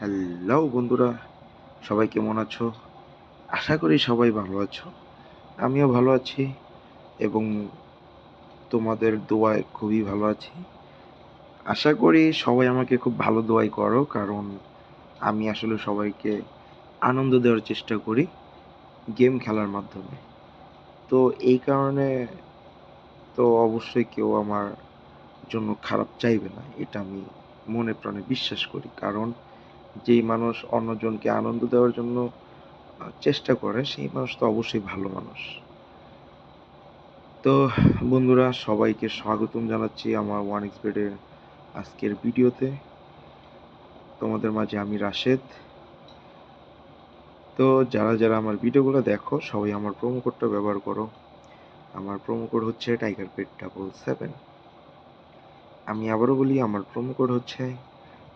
Hello বন্ধুরা, সবাই কেমন আছো? আশা করি সবাই ভালো আছো। আমিও ভালো আছি এবং তোমাদের দোয়ায় খুবই ভালো আছি। আশা করি সবাই আমাকে খুব ভালো দোয়াই করো, কারণ আমি আসলে সবাইকে আনন্দ দেওয়ার চেষ্টা করি গেম খেলার মাধ্যমে। তো এই কারণে তো অবশ্যই কেউ আমার জন্য খারাপ চাইবে না, এটা আমি মনে প্রাণে বিশ্বাস করি। কারণ যেই মানুষ অন্যজনকে আনন্দ দেওয়ার জন্য চেষ্টা করে, সেই মানুষ তো অবশ্যই ভালো মানুষ। তো, বন্ধুরা, সবাইকে স্বাগতম জানাচ্ছি আমার ওয়ান এক্সপেডের আজকের ভিডিওতে। তোমাদের মাঝে আমি রাশেদ। তো, যারা যারা আমার ভিডিওগুলো দেখো, সবাই আমার প্রোমো কোডটা ব্যবহার করো। আমার প্রোমো কোড হচ্ছে টাইগার পেট ডাবল সেভেন আমি আবারও বলি, আমার প্রোমো কোড হচ্ছে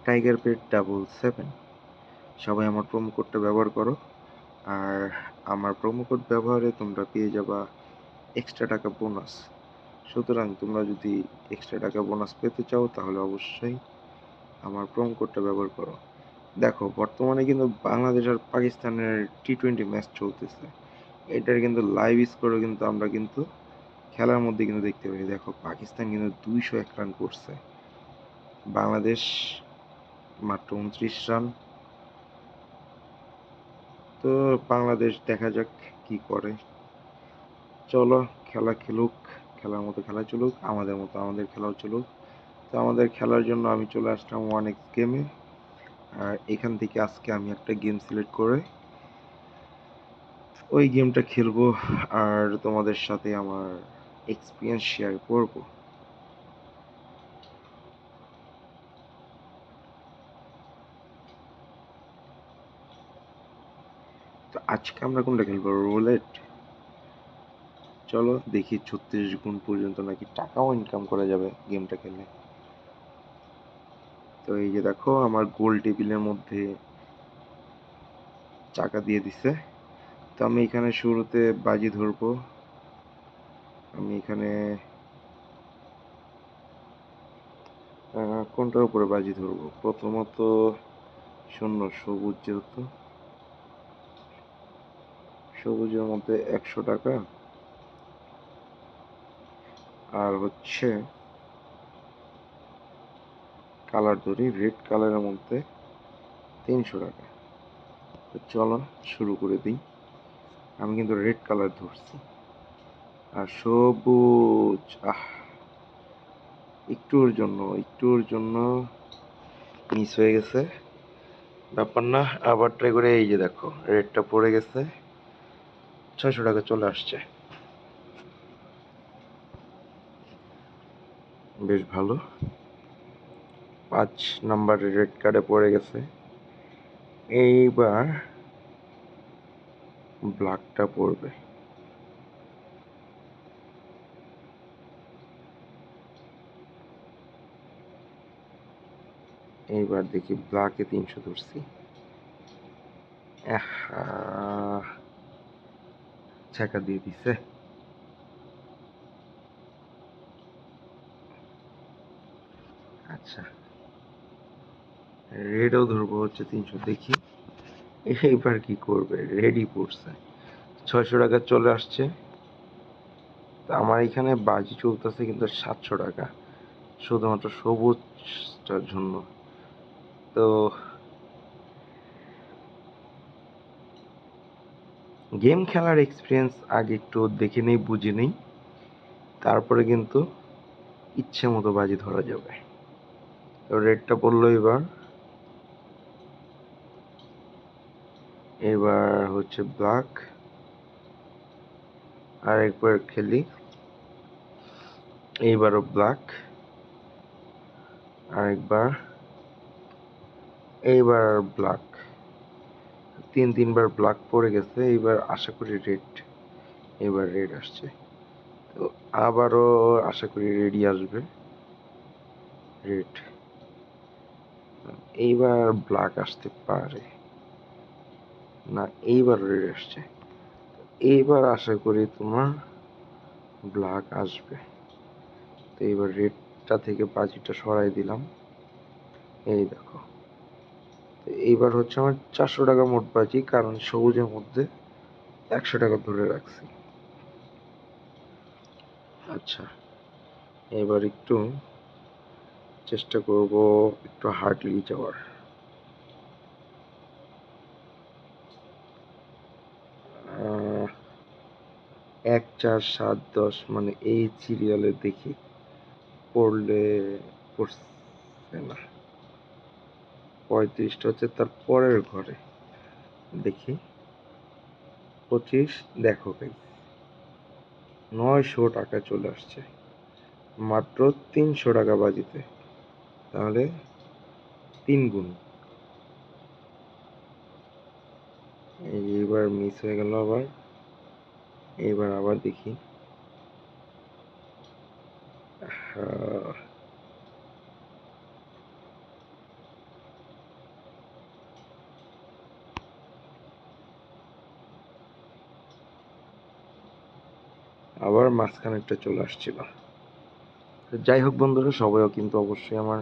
টাইগার পেট ডাবল সেভেন সবাই আমার প্রোমো কোডটা ব্যবহার করো। আর আমার প্রোমো কোড ব্যবহারে তোমরা পেয়ে যাবা এক্সট্রা টাকা বোনাস সুতরাং তোমরা যদি এক্সট্রা টাকা বোনাস পেতে চাও, তাহলে অবশ্যই আমার প্রোমো কোডটা ব্যবহার করো। দেখো, বর্তমানে কিন্তু বাংলাদেশ আর পাকিস্তানের টি টোয়েন্টি ম্যাচ চলতেছে। এটার কিন্তু লাইভ স্কোরও কিন্তু আমরা কিন্তু খেলার মধ্যে কিন্তু দেখতে পাই। দেখো, পাকিস্তান কিন্তু দুইশো এক রান করছে। বাংলাদেশ মাত্র উনত্রিশ রান। তো বাংলাদেশ দেখা যাক কি করে। চলো, খেলা খেলুক, খেলার মতো খেলা চলুক, আমাদের মতো আমাদের খেলাও চলুক। তো আমাদের খেলার জন্য আমি চলে আসলাম ওয়ান এক্স গেমে আর এখান থেকে আজকে আমি একটা গেম সিলেক্ট করে ওই গেমটা খেলব। আর তোমাদের সাথে আমার এক্সপিরিয়েন্স শেয়ার করব। তো আজকে আমরা কোনটা খেলব? রোলেট চলো দেখি ছত্রিশ গুণ পর্যন্ত নাকি টাকাও ইনকাম করা যাবে গেমটা খেললে। তো এই যে দেখো, আমার গোল টেবিলের মধ্যে চাকা দিয়ে দিছে। তো আমি এখানে শুরুতে বাজি ধরবো। আমি এখানে কোনটার উপরে বাজি ধরবো? প্রথমত শূন্য, সবুজ যেহেতু। সবুজের মধ্যে একশো টাকা। আর হচ্ছে কালার ধরি রেড কালারের মধ্যে তিনশো টাকা। তো চলো শুরু করে দিই। আমি কিন্তু রেড কালার ধরছি। আর সবুজ, আহ, একটুর জন্য একটুর জন্য মিস হয়ে গেছে। ব্যাপার না, আবার ট্রাই করে এই যে দেখো রেডটা পড়ে গেছে। ছয়শো টাকা চলে আসছে। বেশ ভালো। পাঁচ নাম্বার রেড কার্ডে পড়ে গেছে। এইবার ব্ল্যাকটা পড়বে। এইবার দেখি ব্ল্যাকে তিনশো ধরছি। আহা, ছাকা দিয়ে দিছে। আচ্ছা। রেডও ধরবো হচ্ছে তিনশো, দেখি। এইবার কি করবে? রেডি পড়ছে। ছয়শো টাকা চলে আসছে। তো আমার এখানে বাজি চলতেছে কিন্তু সাতশো টাকা। শুধুমাত্র সবুজটার জন্য। তো গেম খেলার এক্সপিরিয়েন্স আগে একটু দেখে নেই, বুঝে নেই। তারপরে কিন্তু ইচ্ছে মতো বাজি ধরা যাবে। তো রেডটা পড়ল এবার। এবার হচ্ছে ব্ল্যাক আর একবার খেলি। এইবারও ব্ল্যাক আরেকবার। এইবার ব্ল্যাক তিন, তিনবার ব্ল্যাক পড়ে গেছে, এইবার আশা করি রেড এবার রেড আসছে। তো আবারও আশা করি রেডি আসবে। রেড এইবার ব্ল্যাক আসতে পারে। না, এইবার রেড আসছে। এইবার আশা করি তোমার ব্ল্যাক আসবে। তো এইবার রেডটা থেকে বাজিটা সরাই দিলাম। এই দেখো। এইবার হচ্ছে আমার চারশো টাকা মোট বাজি, কারণ সবুজের মধ্যে একশো টাকা ধরে রাখছি। আচ্ছা এবার একটু চেষ্টা করব একটু হার্ডলি যাওয়ার। এক, চার, সাত, দশ মানে এই সিরিয়ালে দেখি পড়লে পড়ছে না। পঁয়ত্রিশটা হচ্ছে তার পরের ঘরে। দেখি। পঁচিশ দেখো ভাই নয়শো টাকা চলে আসছে। মাত্র তিনশো টাকা বাজিতে। তাহলে তিন গুণ। এই এবার মিস হয়ে গেল আবার। এইবার আবার দেখি। আহ, আবার মাঝখানেরটা চলে আসছিল। যাই হোক বন্ধুরা, সবাইও কিন্তু অবশ্যই আমার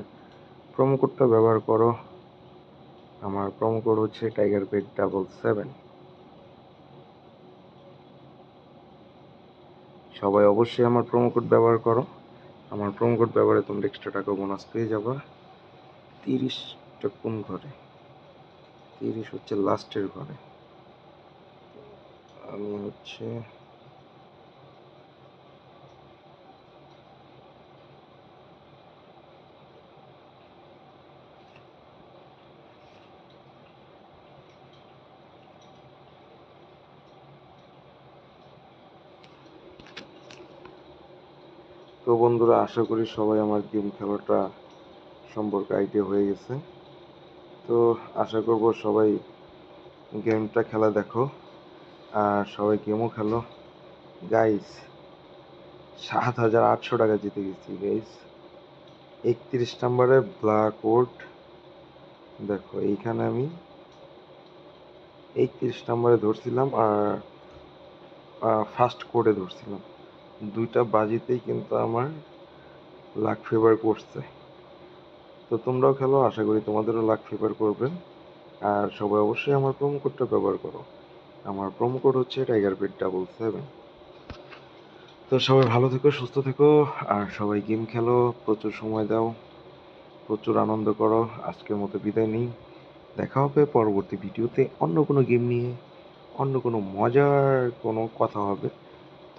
প্রোমো কোডটা ব্যবহার করো। আমার প্রোমো কোড হচ্ছে টাইগার পেট ডাবল সেভেন সবাই অবশ্যই আমার প্রোমো কোড ব্যবহার করো। আমার প্রোমো কোড ব্যবহারে তোমরা এক্সট্রা টাকা বোনাস পেয়ে যাবা। তিরিশটা কোন ঘরে। তিরিশ হচ্ছে লাস্টের ঘরে। আমি হচ্ছে তো বন্ধুরা, আশা করি সবাই আমার গেম খেলাটা সম্পর্কে আইডিয়া হয়ে গেছে। তো আশা করব সবাই গেমটা খেলা দেখো। আর সবাই গেমও খেলো। গাইস সাত হাজার আটশো টাকা জিতে গেছি গাইস একত্রিশ নাম্বারে ব্ল্যাক ওট দেখো, এইখানে আমি একত্রিশ নাম্বারে ধরছিলাম আর ফার্স্ট কোডে ধরছিলাম। দুইটা বাজিতেই কিন্তু আমার লাক ফেভার করছে। তো তোমরাও খেলো, আশা করি তোমাদেরও লাক ফেভার করবে। আর সবাই অবশ্যই আমার প্রোমো কোডটা ব্যবহার করো। আমার প্রোমো কোড হচ্ছে টাইগার পেট ডাবল সেভেন তো সবাই ভালো থেকো, সুস্থ থেকো, আর সবাই গেম খেলো, প্রচুর সময় দাও, প্রচুর আনন্দ করো, আজকের মতো বিদায় নিই। দেখা হবে পরবর্তী ভিডিওতে অন্য কোনো গেম নিয়ে, অন্য কোনো মজার কোনো কথা হবে।